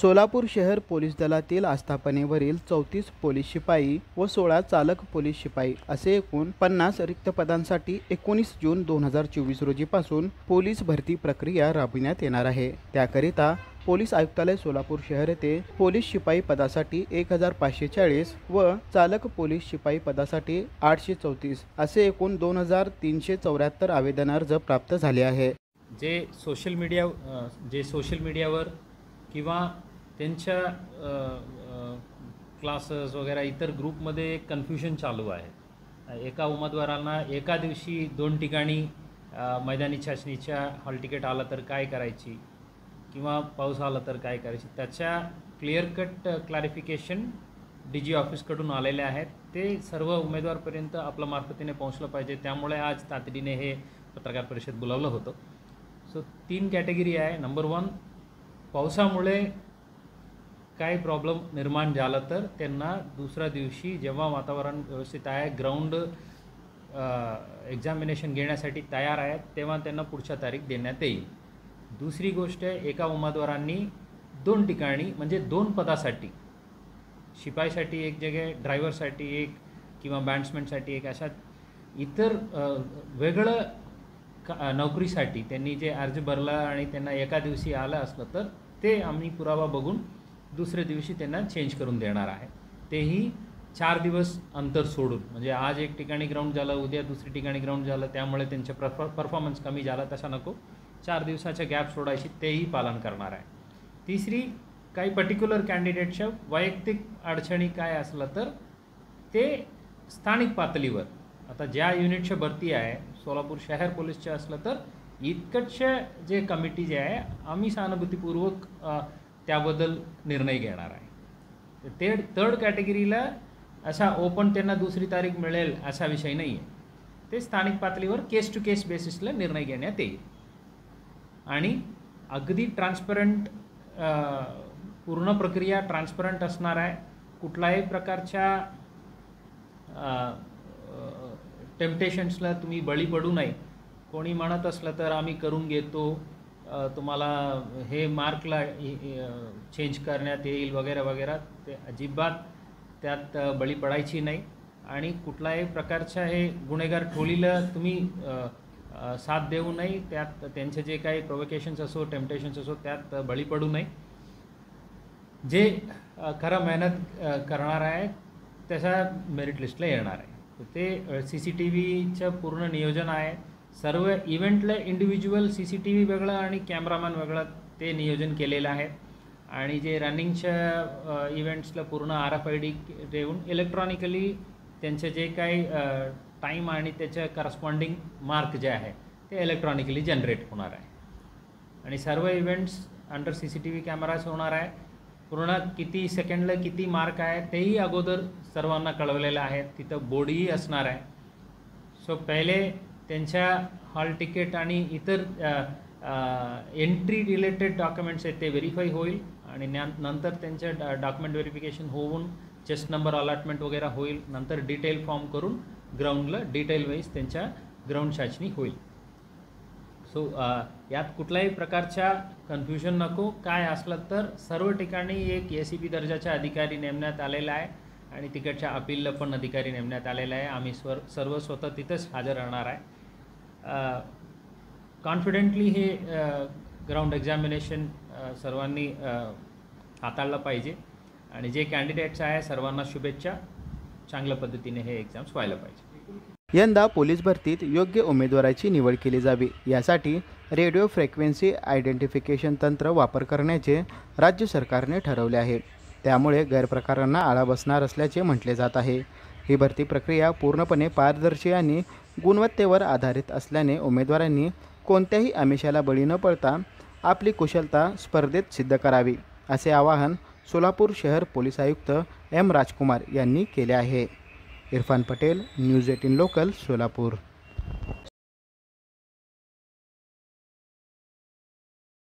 सोलापूर शहर पोलीस दलातील आस्थापनेवरील चौतीस पोलीस शिपाई व सोळा चालक पोलीस शिपाई असे एकूण पन्नास रिक्त पदांसाठी एकोणीस जून दोन हजार चोवीस रोजीपासून पोलीस भरती प्रक्रिया राबविण्यात येणार आहे. त्याकरिता पोलीस आयुक्तालय सोलापूर शहर येथे पोलीस शिपाई पदासाठी एक हजार पाचशे चाळीस व चालक पोलीस शिपाई पदासाठी आठशे चौतीस असे एकूण दोन हजार तीनशे चौऱ्याहत्तर आवेदन अर्ज प्राप्त झाले आहे. जे सोशल मीडिया जे सोशल मीडियावर किंवा त्यांच्या क्लासेस वगैरे इतर ग्रुपमध्ये कन्फ्युजन चालू आहे. एका उमेदवारांना एका दिवशी दोन ठिकाणी मैदानी चाचणीच्या हॉल तिकीट आलं तर काय करायची? किंवा पाऊस आला तर काय करायची? त्याच्या clear cut clarification D G ऑफिसकडून आलेले आहेत. ते सर्व उमेदवारपर्यंत आपल्या मार्फतीने पोहोचलं पाहिजे. त्यामुळे आज तातडीने हे पत्रकार परिषद बोलावलं होतं. सो तीन कॅटेगरी आहे. नंबर वन पावसामुळे काय प्रॉब्लेम निर्माण झाला तर त्यांना दुसऱ्या दिवशी जेव्हा वातावरण व्यवस्थित आहे ग्राउंड एक्झामिनेशन घेण्यासाठी तयार आहेत तेव्हा त्यांना पुढच्या तारीख देण्यात येईल. दुसरी गोष्ट एका उमेदवारांनी दोन ठिकाणी म्हणजे दोन पदासाठी शिपाईसाठी एक जगे ड्रायव्हरसाठी एक किंवा बॅट्समॅनसाठी एक अशा इतर वेगळं का नोकरीसाठी त्यांनी जे अर्ज भरला आणि त्यांना एका दिवशी आलं असलं तर ते आम्ही पुरावा बघून दुसऱ्या दिवशी त्यांना चेंज करून देणार आहे. तेही चार दिवस अंतर सोडून. म्हणजे आज एक ठिकाणी ग्राउंड झालं उद्या दुसरी ठिकाणी ग्राउंड झालं त्यामुळे त्यांचे परफॉ परफॉर्मन्स कमी झाला तसा नको. चार दिवसाच्या गॅप सोडायची तेही पालन करणार आहे. तिसरी काही पर्टिक्युलर कॅन्डिडेटच्या वैयक्तिक अडचणी काय असलं तर ते स्थानिक पातळीवर. आता ज्या युनिटच्या भरती आहे सोलापूर शहर पोलीसच्या असलं तर इतकंच जे कमिटी जे आहे आम्ही सहानुभूतीपूर्वक त्याबद्दल निर्णय घेणार आहे. ते थर्ड कॅटेगरीला असा ओपन त्यांना दुसरी तारीख मिळेल असा विषय नाही आहे ते स्थानिक पातळीवर केस टू केस बेसिसला निर्णय घेण्यात येईल. आणि अगदी ट्रान्सपरंट पूर्ण प्रक्रिया ट्रान्सपरंट असणार आहे. कुठल्याही प्रकारच्या टेम्पटेशन्सला तुम्ही बळी पडू नये. कोणी म्हणत असलं तर आम्ही करून घेतो. तुम्हाला हे मार्कला चेंज करण्यात येईल वगैरे वगैरे ते अजिबात त्यात बळी पडायची नाही. आणि कुठल्याही प्रकारच्या हे गुन्हेगार टोळीला तुम्ही साथ देऊ नये. त्यात त्यांचे जे काही प्रोवोकेशन्स असो टेम्पटेशन्स असो त्यात बळी पडू नये. जे खरं मेहनत करणार आहे त्याच्या मेरिट लिस्टला येणार आहे. ते सी सी टी व्हीचं पूर्ण नियोजन आहे. सर्व इव्हेंटला individual C C T V वेगळं आणि कॅमेरामॅन वेगळं ते नियोजन केलेलं आहे. आणि जे रनिंगच्या इव्हेंट्सला पूर्ण आर एफ आय डी देऊन इलेक्ट्रॉनिकली त्यांचे जे काही टाईम आणि त्याच्या करस्पॉन्डिंग मार्क जे आहे ते इलेक्ट्रॉनिकली जनरेट होणार आहे. आणि सर्व events under C C T V cameras होणार आहे. पूर्ण किती सेकंडला किती मार्क आहे तेही अगोदर सर्वांना कळवलेलं आहे. तिथं बोर्डही असणार आहे. सो पहिले त्यांच्या हॉल तिकीट आणि इतर एंट्री रिलेटेड डॉक्युमेंट्स आहेत ते व्हेरीफाय होईल. आणि न्या- नंतर त्यांचं डॉक्युमेंट व्हेरिफिकेशन होऊन चेस्ट नंबर अलॉटमेंट वगैरे होईल. नंतर डिटेल फॉर्म करून ग्राउंडला डिटेल वाईज त्यांच्या ग्राउंड चाचणी होईल. सो यात कुठल्याही प्रकारच्या कन्फ्युजन नको. काय असलं तर सर्व ठिकाणी एक ए सी पी दर्जाचा अधिकारी नेमण्यात आलेला आहे. आणि तिकडच्या अपीलला पण अधिकारी नेमण्यात आलेला आहे. आम्ही स्वर सर्व स्वतः तिथंच हजर राहणार आहे. कॉन्फिडेंटली हे ग्राउंड एक्झामिनेशन सर्वांनी हाताळलं पाहिजे. आणि जे कॅन्डिडेट्स आहे सर्वांना शुभेच्छा. चांगल्या पद्धतीने हे एक्झाम्स व्हायला पाहिजे. यंदा पोलीस भरतीत योग्य उमेदवाराची निवड केली जावी. यासाठी रेडिओ फ्रिक्वेन्सी आयडेंटिफिकेशन तंत्र वापर करण्याचे राज्य सरकारने ठरवले आहे. त्यामुळे गैरप्रकारांना आळा बसणार असल्याचे म्हटले जात आहे. ही भरती प्रक्रिया पूर्णपणे पारदर्शी आणि गुणवत्तेवर आधारित असल्याने उमेदवारांनी कोणत्याही आमिषाला बळी न पडता आपली कुशलता स्पर्धेत सिद्ध करावी असे आवाहन सोलापूर शहर पोलीस आयुक्त एम राजकुमार यांनी केले आहे. Irfan Patel news eighteen local Solapur.